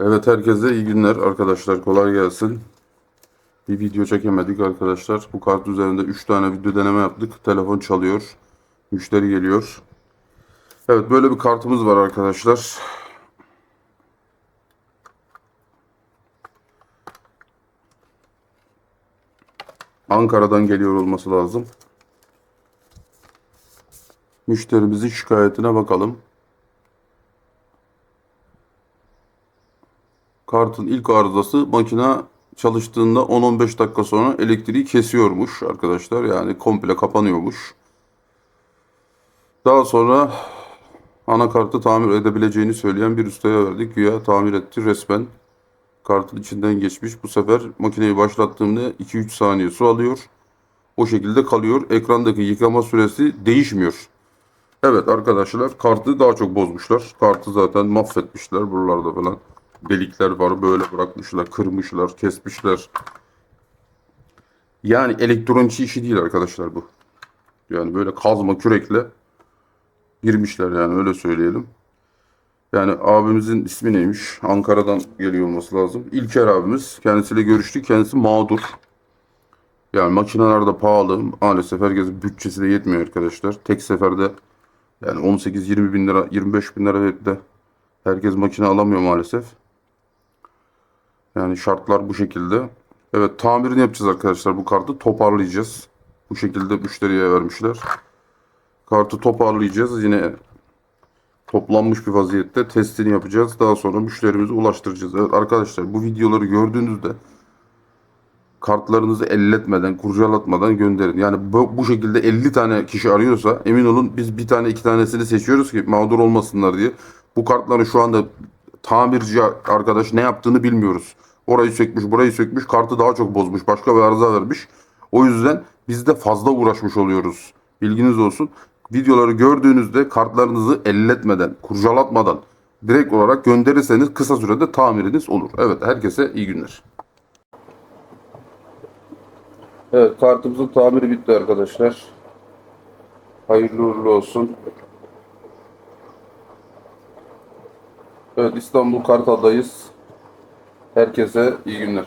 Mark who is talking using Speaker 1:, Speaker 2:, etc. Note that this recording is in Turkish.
Speaker 1: Evet herkese iyi günler arkadaşlar. Kolay gelsin. Bir video çekemedik arkadaşlar. Bu kart üzerinde 3 tane video deneme yaptık. Telefon çalıyor. Müşteri geliyor. Evet böyle bir kartımız var arkadaşlar. Ankara'dan geliyor olması lazım. Müşterimizin şikayetine bakalım. Kartın ilk arızası makine çalıştığında 10-15 dakika sonra elektriği kesiyormuş arkadaşlar. Yani komple kapanıyormuş. Daha sonra anakartı tamir edebileceğini söyleyen bir ustaya verdik. Güya tamir etti resmen. Kartın içinden geçmiş. Bu sefer makineyi başlattığımda 2-3 saniye su alıyor. O şekilde kalıyor. Ekrandaki yıkama süresi değişmiyor. Evet arkadaşlar kartı daha çok bozmuşlar. Kartı zaten mahvetmişler buralarda falan. Delikler var böyle bırakmışlar, kırmışlar, kesmişler. Yani elektronik işi değil arkadaşlar bu. Yani böyle kazma kürekle girmişler yani öyle söyleyelim. Yani abimizin ismi neymiş? Ankara'dan geliyor olması lazım. İlker abimiz. Kendisiyle görüştük. Kendisi mağdur. Yani makineler de pahalı. Maalesef herkesin bütçesi de yetmiyor arkadaşlar. Tek seferde yani 18-20 bin lira, 25 bin lira de herkes makine alamıyor maalesef. Yani şartlar bu şekilde. Evet tamirini yapacağız arkadaşlar bu kartı. Toparlayacağız. Bu şekilde müşteriye vermişler. Kartı toparlayacağız. Yine toplanmış bir vaziyette testini yapacağız. Daha sonra müşterimize ulaştıracağız. Evet arkadaşlar bu videoları gördüğünüzde kartlarınızı elletmeden, kurcalatmadan gönderin. Yani bu, bu şekilde 50 tane kişi arıyorsa emin olun biz bir tane iki tanesini seçiyoruz ki mağdur olmasınlar diye. Bu kartları şu anda tamirci arkadaş ne yaptığını bilmiyoruz. Orayı sökmüş, burayı sökmüş, kartı daha çok bozmuş, başka bir arıza vermiş. O yüzden biz de fazla uğraşmış oluyoruz. Bilginiz olsun. Videoları gördüğünüzde kartlarınızı elletmeden, kurcalatmadan direkt olarak gönderirseniz kısa sürede tamiriniz olur. Evet, herkese iyi günler. Evet, kartımızın tamiri bitti arkadaşlar. Hayırlı uğurlu olsun. Evet, İstanbul Kartal'dayız. Herkese iyi günler.